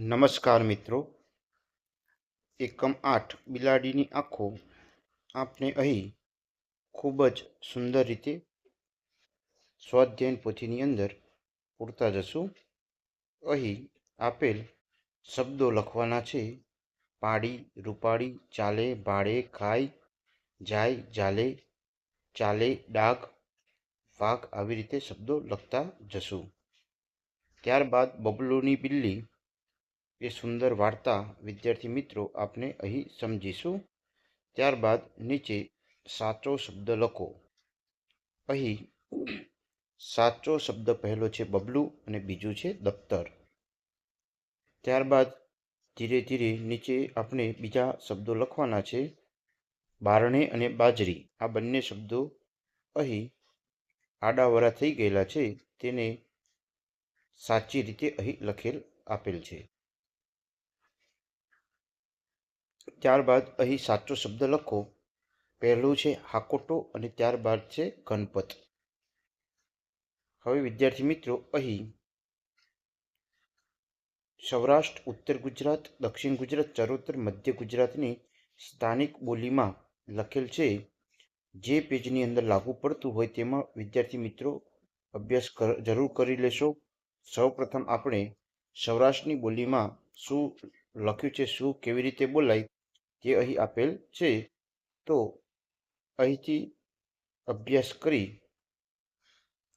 નમસ્કાર મિત્રો. એકમ આઠ બિલાડીની આંખો આપણે અહીં ખૂબ જ સુંદર રીતે સ્વાધ્યાયન પોથીની અંદર પૂરતા જશું. અહીં આપેલ શબ્દો લખવાના છે. પાડી, રૂપાળી, ચાલે, ભાડે ખાય જાય, જાલે, ચાલે ડાઘ વાઘ આવી રીતે શબ્દો લખતા જશું. ત્યારબાદ બબલુની બિલ્લી એ સુંદર વાર્તા વિદ્યાર્થી મિત્રો આપને અહીં સમજીશું. ત્યારબાદ નીચે સાચો શબ્દ લખો. અહીં સાચો શબ્દ પહેલો છે બબલું અને બીજું છે દફતર. ત્યારબાદ ધીરે ધીરે નીચે આપણે બીજા શબ્દો લખવાના છે બારણે અને બાજરી. આ બંને શબ્દો અહીં આડાવરા થઈ ગયેલા છે. તેને સાચી રીતે અહીં લખેલ આપેલ છે. ત્યારબાદ અહીં સાચો શબ્દ લખો. પહેલું છે હાકોટો અને ત્યારબાદ છે ગણપત. હવે વિદ્યાર્થી મિત્રો, અહીં સૌરાષ્ટ્ર, ઉત્તર ગુજરાત, દક્ષિણ ગુજરાત, ચરોતર, મધ્ય ગુજરાતની સ્થાનિક બોલીમાં લખેલ છે જે પેજની અંદર લાગુ પડતું હોય તેમાં વિદ્યાર્થી મિત્રો અભ્યાસ જરૂર કરી લેશો. સૌપ્રથમ આપણે સૌરાષ્ટ્રની બોલીમાં શું લખ્યું છે, શું કેવી રીતે બોલાય તે અહીં આપેલ છે. તો અહીંથી અભ્યાસ કરી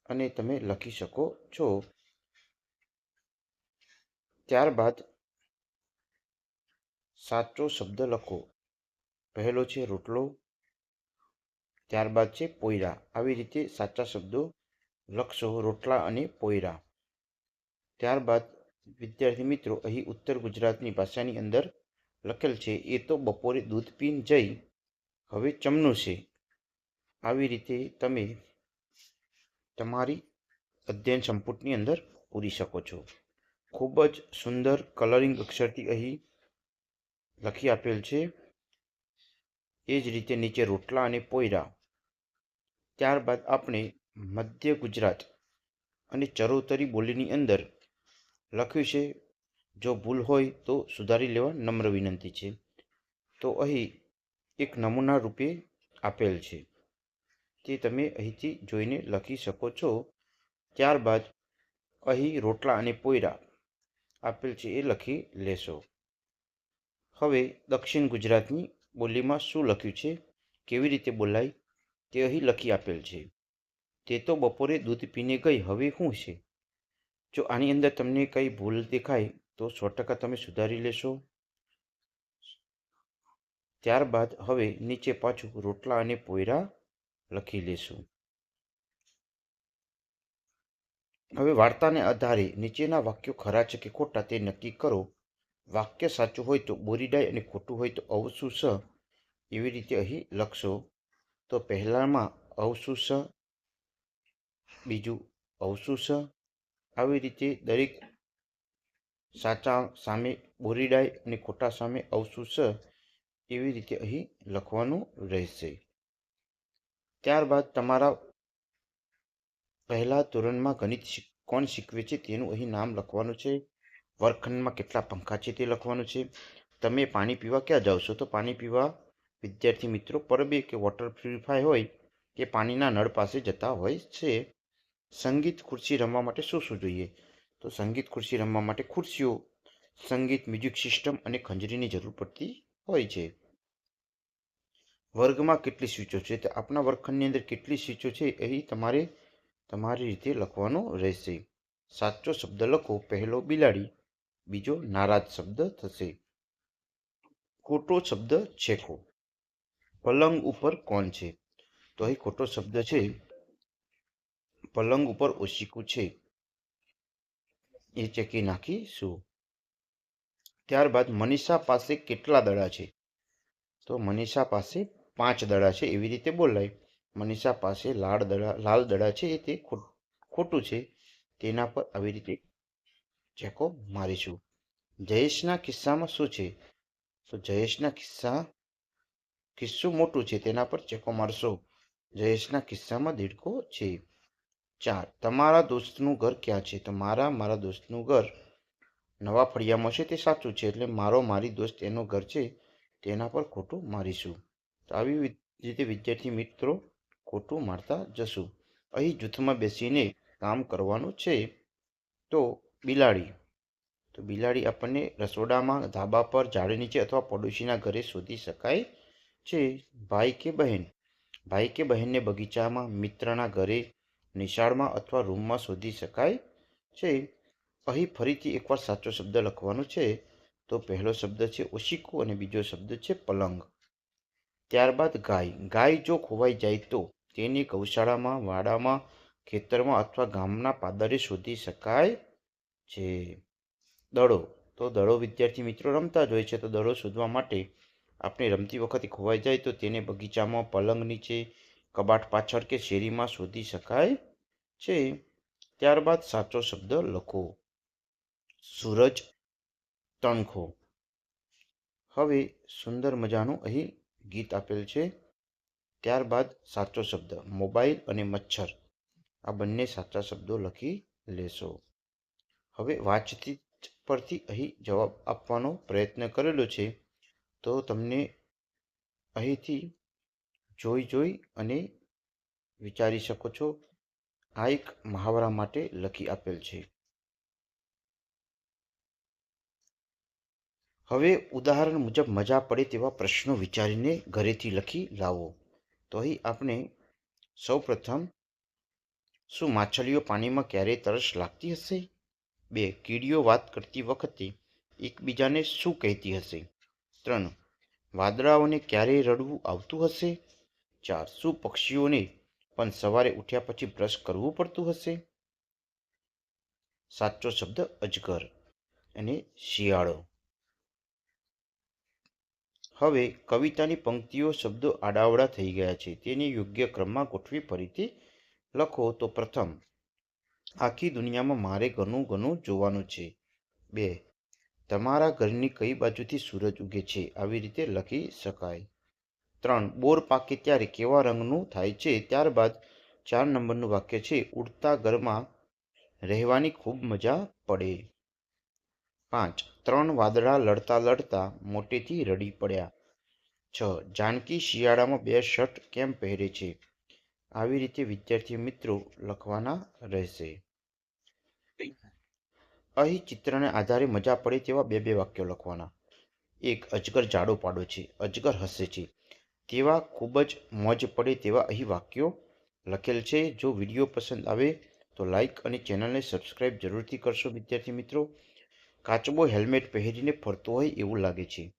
અને તમે લખી શકો છો. ત્યારબાદ સાચો શબ્દ લખો. પહેલો છે રોટલો. ત્યારબાદ છે પોયરા. આવી રીતે સાચા શબ્દો લખશો, રોટલા અને પોયરા. ત્યારબાદ વિદ્યાર્થી મિત્રો, અહીં ઉત્તર ગુજરાતની ભાષાની અંદર લખેલ છે, એ તો બપોરે દૂધ પીને જઈ, હવે ચમનું છે. આવી રીતે તમે તમારી અધ્યયન સંપુટની અંદર પૂરી શકો છો. ખૂબ જ સુંદર કલરિંગ અક્ષરથી અહીં લખી આપેલ છે. એ જ રીતે નીચે રોટલા અને પોયરા. ત્યારબાદ આપણે મધ્ય ગુજરાત અને ચરોતરી બોલીની અંદર લખ્યું છે જો ભૂલ હોય તો સુધારી લેવા નમ્ર વિનંતી છે. તો અહીં એક નમૂના રૂપે આપેલ છે. તે તમે અહીંથી જોઈને લખી શકો છો. ત્યારબાદ અહીં રોટલા અને પોયરા આપેલ છે એ લખી લેશો. હવે દક્ષિણ ગુજરાતની બોલીમાં શું લખ્યું છે? કેવી રીતે બોલાય? તે અહીં લખી આપેલ છે. તે તો બપોરે દૂધ પીને ગઈ, હવે શું છે? જો આની અંદર તમને કંઈ ભૂલ દેખાય તો સો ટકા તમે સુધારી લેશો. ત્યારબાદ હવે નીચે પાછું રોટલા અને પોયરા લખી લેશું. હવે વાર્તાને આધારે નીચેના વાક્યો ખરા છે કે ખોટા તે નક્કી કરો. વાક્ય સાચું હોય તો બોરીડાય અને ખોટું હોય તો અવસુસ એવી રીતે અહીં લખશો. તો પહેલામાં અવસુસ, બીજું અવસુસ. આવી રીતે દરેક સાચા સામે બોરીડાય અને ખોટા સામે અવસુસ એવી રીતે અહીં લખવાનું રહેશે. ત્યારબાદ તમારા પહેલા ધોરણમાં ગણિત કોણ શીખવે છે તેનું અહીં નામ લખવાનું છે. વર્ગખંડમાં કેટલા પંખા છે તે લખવાનું છે. તમે પાણી પીવા ક્યાં જાઓ તો પાણી પીવા વિદ્યાર્થી મિત્રો, પરબે કે વોટર પ્યુરિફાય હોય કે પાણીના નળ પાસે જતા હોય છે. સંગીત, ખુરશી રમવા માટે શું શું જોઈએ? તો સંગીત ખુરશી રમવા માટે ખુરશીઓ, સંગીત મ્યુઝિક સિસ્ટમ અને ખંજરીની જરૂર પડતી હોય છે. વર્ગમાં કેટલી સ્વીચો છે? તો આપણા વર્ગખંડની અંદર કેટલી સ્વીચો છે એ તમારે તમારી રીતે લખવાનો રહેશે. સાચો શબ્દ લખો, પહેલો બિલાડી, બીજો નારાજ શબ્દ થશે. ખોટો શબ્દ છેકો. પલંગ ઉપર કોણ છે? તો અહીં ખોટો શબ્દ છે. પલંગ ઉપર ઓશિકું છે. એ ચેકી નાખીશું. ત્યારબાદ મનીષા પાસે કેટલા દડા છે? તો મનીષા પાસે પાંચ દડા છે, એવી રીતે બોલાય. મનીષા પાસે લાલ દડા લાલ દડા છે તે ખોટું છે. તેના પર આવી રીતે ચેકો મારીશું. જયેશના કિસ્સામાં શું છે? તો જયેશના કિસ્સા, કિસ્સું મોટું છે, તેના પર ચેકો મારશો. જયેશના કિસ્સામાં દીડકો છે. ચાર તમારા દોસ્તનું ઘર ક્યાં છે? તો મારા મારા દોસ્તનું ઘર. નવા ફળિયામાં છે તે સાચું છે, એટલે મારો, મારી દોસ્ત એનું ઘર છે તેના પર ખોટું મારીશું. તો આવી રીતે વિદ્યાર્થી મિત્રો ખોટું મારતા જશું. અહીં જૂથમાં બેસીને કામ કરવાનું છે તો બિલાડી. તો બિલાડી આપણને રસોડામાં ધાબા પર ઝાડ નીચે અથવા પડોશીના ઘરે શોધી શકાય છે. ભાઈ કે બહેન? ભાઈ કે બહેનને બગીચામાં મિત્રના ઘરે નિશાળમાં અથવા રૂમમાં શોધી શકાય છે. અહીં ફરીથી એકવાર સાચો શબ્દ લખવાનો છે. તો પહેલો શબ્દ છે ઓશિકુ અને બીજો શબ્દ છે પલંગ. ત્યારબાદ ગાય. ગાય જો ખોવાઈ જાય તો તેને ગૌશાળામાં, વાડામાં, ખેતરમાં અથવા ગામના પાદરે શોધી શકાય છે. દડો. તો દડો વિદ્યાર્થી મિત્રો રમતા જ હોય છે. તો દડો શોધવા માટે આપણે રમતી વખતે ખોવાઈ જાય તો તેને બગીચામાં પલંગ નીચે કબાટ પાછળ કે શેરીમાં શોધી શકાય છે? ત્યારબાદ સાચો શબ્દ લખો. સૂરજ તણખો. હવે સુંદર મજાનું અહીં ગીત આપેલ છે. ત્યારબાદ સાચો શબ્દ, મોબાઈલ અને મચ્છર. આ બંને સાચા શબ્દો લખી લેશો. હવે વાતચીત પરથી અહીં જવાબ આપવાનો પ્રયત્ન કરેલો છે. તો તમને અહીંથી જોઈ જોઈ અને વિચારી શકો છો, આ એક મહાવરા માટે લખી આપેલ છે. હવે ઉદાહરણ મુજબ મજા પડે તેવા પ્રશ્નો વિચારીને ઘરેથી લખી લાવો. તો અહીં આપણે સૌ પ્રથમ શું માછલીઓ પાણીમાં ક્યારેય તરસ લાગતી હશે? બે, કીડીઓ વાત કરતી વખતે એકબીજાને શું કહેતી હશે? ત્રણ, વાદળાઓને ક્યારેય રડવું આવતું હશે? ચાર શું પક્ષીઓને પણ સવારે ઉઠ્યા પછી બ્રશ કરવું પડતું હશે? સાચો શબ્દ અજગર અને શિયાળો. હવે કવિતાની પંક્તિઓ શબ્દો આડાવડા થઈ ગયા છે. તેને યોગ્ય ક્રમમાં ગોઠવી ફરીથી લખો. તો પ્રથમ, આખી દુનિયામાં મારે ઘણું ઘણું જોવાનું છે. બે, તમારા ઘરની કઈ બાજુથી સૂરજ ઉગે છે? આવી રીતે લખી શકાય. ત્રણ બોર પાકે ત્યારે કેવા રંગનું થાય છે, ત્યારબાદ ચાર નંબરનું વાક્ય છે, ઉડતા ઘરમાં રહેવાની ખૂબ મજા પડે. પાંચ, ત્રણ વાદળા લડતા લડતા મોટેથી રડી પડ્યા. છ, જાનકી શિયાળામાં બે શર્ટ કેમ પહેરે છે? આવી રીતે વિદ્યાર્થી મિત્રો લખવાના રહેશે. અહીં ચિત્રને આધારે મજા પડે તેવા બે બે વાક્યો લખવાના. એક, અજગર જાડો પાડો છે, અજગર હસે છે. તેવા ખૂબ જ મોજ પડે તેવા અહીં વાક્યો લખેલ છે. જો વીડિયો પસંદ આવે તો લાઈક અને ચેનલને સબસ્ક્રાઈબ જરૂરથી કરશો, વિદ્યાર્થી મિત્રો. કાચબો હેલ્મેટ પહેરીને ફરતો હોય એવું લાગે છે.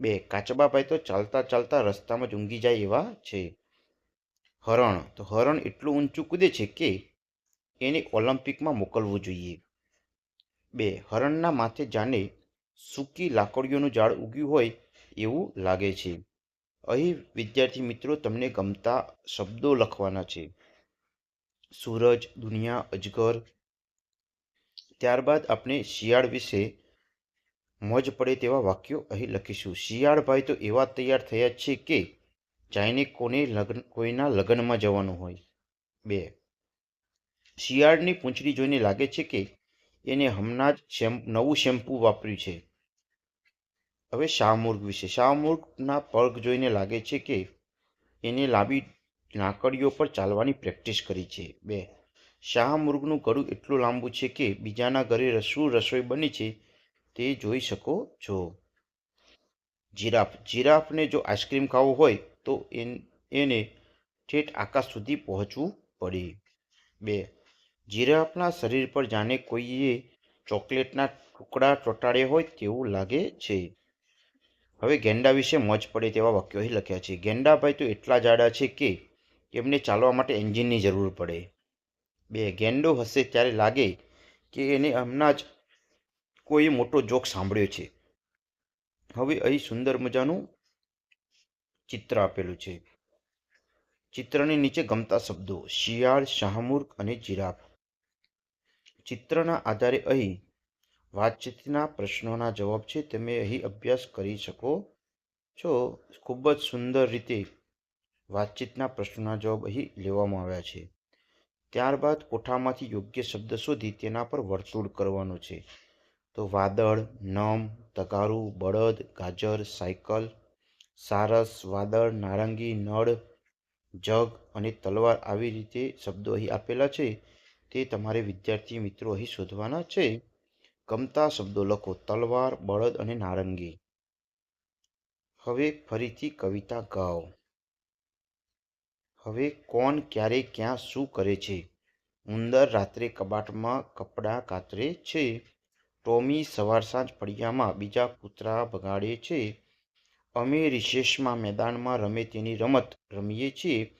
બે કાચબાભાઈ તો ચાલતા ચાલતા રસ્તામાં જ ઊંઘી જાય એવા છે. હરણ, તો હરણ એટલું ઊંચું કૂદે છે કે એને ઓલિમ્પિકમાં મોકલવું જોઈએ. બે, હરણના માથે જાણે સૂકી લાકડીઓનું ઝાડ ઉગ્યું હોય એવું લાગે છે. અહીં વિદ્યાર્થી મિત્રો તમને ગમતા શબ્દો લખવાના છે. સૂરજ, દુનિયા, અજગર. ત્યારબાદ આપણે શિયાળ વિશે મોજ પડે તેવા વાક્યો અહીં લખીશું. શિયાળભાઈ તો એવા તૈયાર થયા છે કે જાઈને કોને લગ્ન, કોઈના લગ્નમાં જવાનું હોય. બે. શિયાળની પૂંછડી જોઈને લાગે છે કે એને હમણાં જ શેમ્પ, નવું શેમ્પૂ વાપર્યું છે. હવે શાહમૃગ વિશે. શાહમૃગના પગ જોઈને લાગે છે કે એને લાંબી લાકડીઓ પર ચાલવાની પ્રેક્ટિસ કરી છે. બે શાહમૃગનું ગળું એટલું લાંબુ છે કે બીજાના ઘરે શું રસોઈ બની છે તે જોઈ શકો છો. જીરાફ, જીરાફને જો આઈસ્ક્રીમ ખાવું હોય તો એને ઠેઠ આકાશ સુધી પહોંચવું પડે. બે, જીરાફના શરીર પર જાણે કોઈએ ચોકલેટના ટુકડા ચોંટાડ્યા હોય તેવું લાગે છે. હવે ગેંડા વિશે મોજ પડે તેવા વાક્યોએ લખ્યા છે. ગેંડાભાઈ તો એટલા જાડા છે કે એમને ચાલવા માટે એન્જિનની જરૂર પડે. બે, ગેંડો હશે ત્યારે લાગે કે એને હમણાં જ કોઈ મોટો જોક સાંભળ્યો છે. હવે અહીં સુંદર મજાનું ચિત્ર આપેલું છે. ચિત્રની નીચે ગમતા શબ્દો શિયાળ શાહમુર્ખ અને જીરાફ. ચિત્રના આધારે અહીં વાતચીતના પ્રશ્નોના જવાબ છે, તમે અહીં અભ્યાસ કરી શકો છો. ખૂબ જ સુંદર રીતે વાતચીતના પ્રશ્નોના જવાબ અહીં લેવામાં આવ્યા છે. ત્યારબાદ કોઠામાંથી યોગ્ય શબ્દ શોધી તેના પર વર્તુળ કરવાનું છે. તો વાદળ, નમ, તગારું, બળદ, ગાજર, સાયકલ, સારસ, વાદળ, નારંગી, નળ, જગ અને તલવાર આવી રીતે શબ્દો અહીં આપેલા છે. તે તમારે વિદ્યાર્થી મિત્રો અહીં શોધવાના છે. ગમતા શબ્દો લખો તલવાર, બળદ અને નારંગી. હવે ફરીથી કવિતા ગાઓ. હવે કોણ ક્યારે ક્યાં શું કરે છે? ઉંદર રાત્રે કબાટમાં કપડાં કાતરે છે. ટોમી સવાર સાંજ ફળિયામાં બીજા કૂતરા ભગાડે છે. અમે રિશેષમાં મેદાનમાં રમે તેની રમત રમીએ છીએ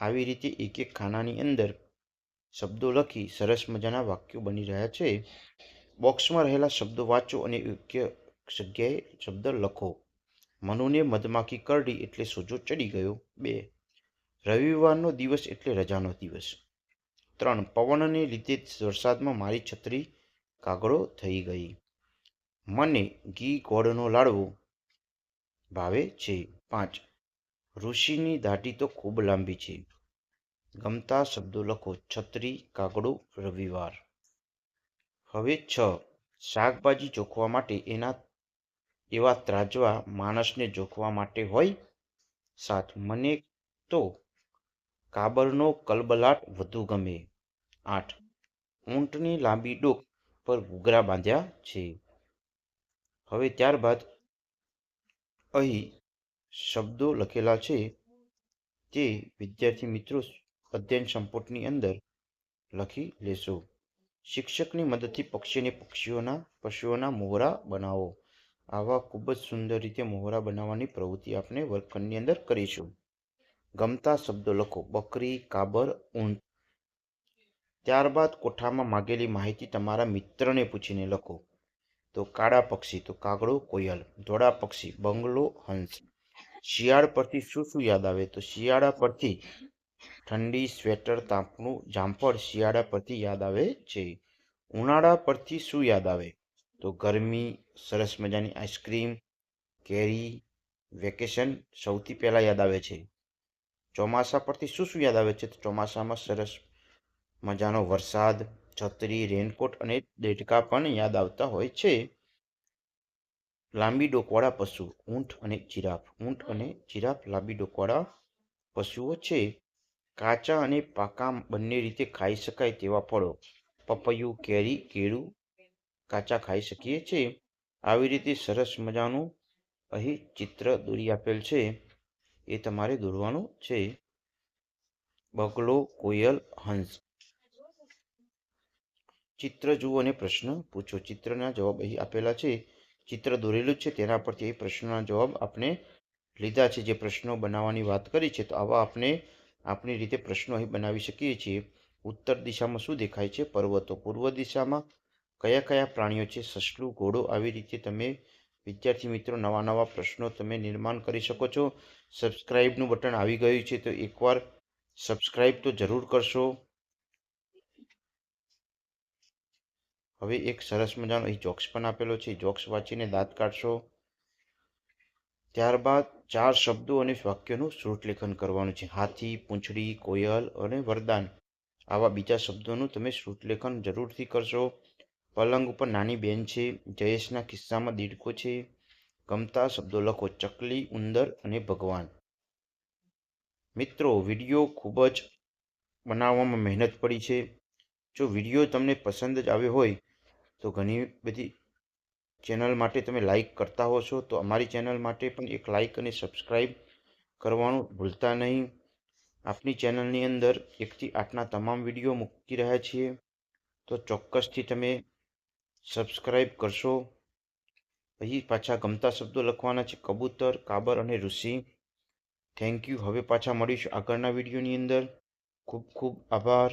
આવી રીતે એક એક ખાનાની અંદર શબ્દો લખી સરસ મજાના વાક્યો બની રહ્યા છે. બોક્સમાં રહેલા શબ્દો વાંચો અને યોગ્ય જગ્યાએ શબ્દ લખો. મનુને મધમાખી કરડી એટલે સોજો ચડી ગયો. બે. રવિવારનો દિવસ એટલે રજાનો દિવસ. ત્રણ. પવનને લીધે વરસાદમાં મારી છત્રી કાગળો થઈ ગઈ. મને ઘી ગોળનો લાડવો ભાવે છે. પાંચ. ઋષિની દાઢી તો ખૂબ લાંબી છે. ગમતા શબ્દો લખો. છત્રી કાગડો રવિવાર. હવે છ. શાકભાજી જોખવા માટે એના, એવા ત્રાજવા માણસને જોખવા માટે હોય? સાત. મને તો કાબરનો કલબલાટ વધુ ગમે. આઠ. ઊંટની લાંબી ડોક પર ઘૂઘરા બાંધ્યા છે. હવે ત્યારબાદ અહીં શબ્દો લખેલા છે તે વિદ્યાર્થી મિત્રો અધ્યયન સંપુટની અંદર લખી લેશો. શિક્ષકની મદદથી પક્ષીને પક્ષીઓના પશુઓના મોહરા બનાવો. આવા ખૂબ જ સુંદર રીતે મોહરા બનાવવાની પ્રવૃત્તિ આપણે વર્ગખંડની અંદર કરીશું. ગમતા શબ્દો લખો. બકરી, કાબર, ઊંટ. ત્યારબાદ કોઠામાં માગેલી માહિતી તમારા મિત્રને પૂછીને લખો. તો કાળા પક્ષી, તો કાગડો, કોયલ. ધોળા પક્ષી, બંગલો, હંસ. શિયાળ પરથી શું શું યાદ આવે? તો શિયાળા પરથી ઠંડી, સ્વેટર, તાપનું જામફળ શિયાળા પરથી યાદ આવે છે. ઉનાળા પરથી શું યાદ આવે? તો ગરમી, સરસ મજાની આઈસ્ક્રીમ, કેરી, વેકેશન સૌથી પહેલાં યાદ આવે છે. ચોમાસા પરથી શું શું યાદ આવે છે? ચોમાસામાં સરસ મજાનો વરસાદ, છત્રી, રેનકોટ અને દેડકા પણ યાદ આવતા હોય છે. લાંબી ડોકવાળા પશુ ઊંટ અને જીરાફ ઊંટ અને જીરાફ લાંબી ડોકવાળા પશુઓ છે. કાચા અને પાકા બંને રીતે ખાઈ શકાય તેવા ફળો. પપૈયું, કેરી, કેળું કાચા ખાઈ શકીએ છીએ. આવી રીતે સરસ મજાનું અહીં ચિત્ર દોરી આપેલ છે. એ તમારે દોરવાનું છે. બગલો, કોયલ, હંસ. ચિત્ર જુઓ અને પ્રશ્ન પૂછો. ચિત્રના જવાબ અહીં આપેલા છે. ચિત્ર દોરેલું છે તેના પરથી એ પ્રશ્નના જવાબ આપણે લીધા છે. જે પ્રશ્નો બનાવવાની વાત કરી છે તો આવા આપણે આપણી રીતે પ્રશ્નો અહીં બનાવી શકીએ છીએ. ઉત્તર દિશામાં શું દેખાય છે? પર્વતો. પૂર્વ દિશામાં કયા કયા પ્રાણીઓ છે? સસલું, ઘોડો આવી રીતે તમે વિદ્યાર્થી મિત્રો નવા નવા પ્રશ્નો તમે નિર્માણ કરી શકો છો. સબસ્ક્રાઈબનું બટન આવી ગયું છે તો એકવાર સબસ્ક્રાઈબ તો જરૂર કરશો. હવે એક સરસ મજાનો અહીં જોક્સ પણ આપેલો છે. જોક્સ વાંચીને દાંત કાઢશો. ત્યારબાદ ચાર શબ્દો અને વાક્યોનું શ્રુતલેખન કરવાનું છે. હાથી, પૂંછડી, કોયલ અને વરદાન. આવા બીજા શબ્દોનું તમે શ્રુતલેખન જરૂરથી કરશો. પલંગ ઉપર નાની બેન છે. જયેશના કિસ્સામાં દીડકો છે. ગમતા શબ્દો લખો. ચકલી, ઉંદર અને ભગવાન. મિત્રો, વીડિયો ખૂબ જ બનાવવામાં મહેનત પડી છે. જો વીડિયો તમને પસંદ જ આવ્યો હોય, તો ઘણી બધી ચેનલ માટે તમે લાઈક કરતા હો છો, તો અમારી ચેનલ માટે પણ એક લાઈક અને સબસ્ક્રાઈબ કરવાનું ભૂલતા નહીં. આપની ચેનલની અંદર એકથી આઠના તમામ વીડિયો મૂકી રહ્યા છીએ. તો ચોક્કસથી તમે સબસ્ક્રાઈબ કરશો. અહીં પાછા ગમતા શબ્દો લખવાના છે, કબૂતર, કાબર અને ઋષિ. થેન્ક યુ હવે પાછા મળીશું આગળના વિડીયોની અંદર. ખૂબ ખૂબ આભાર.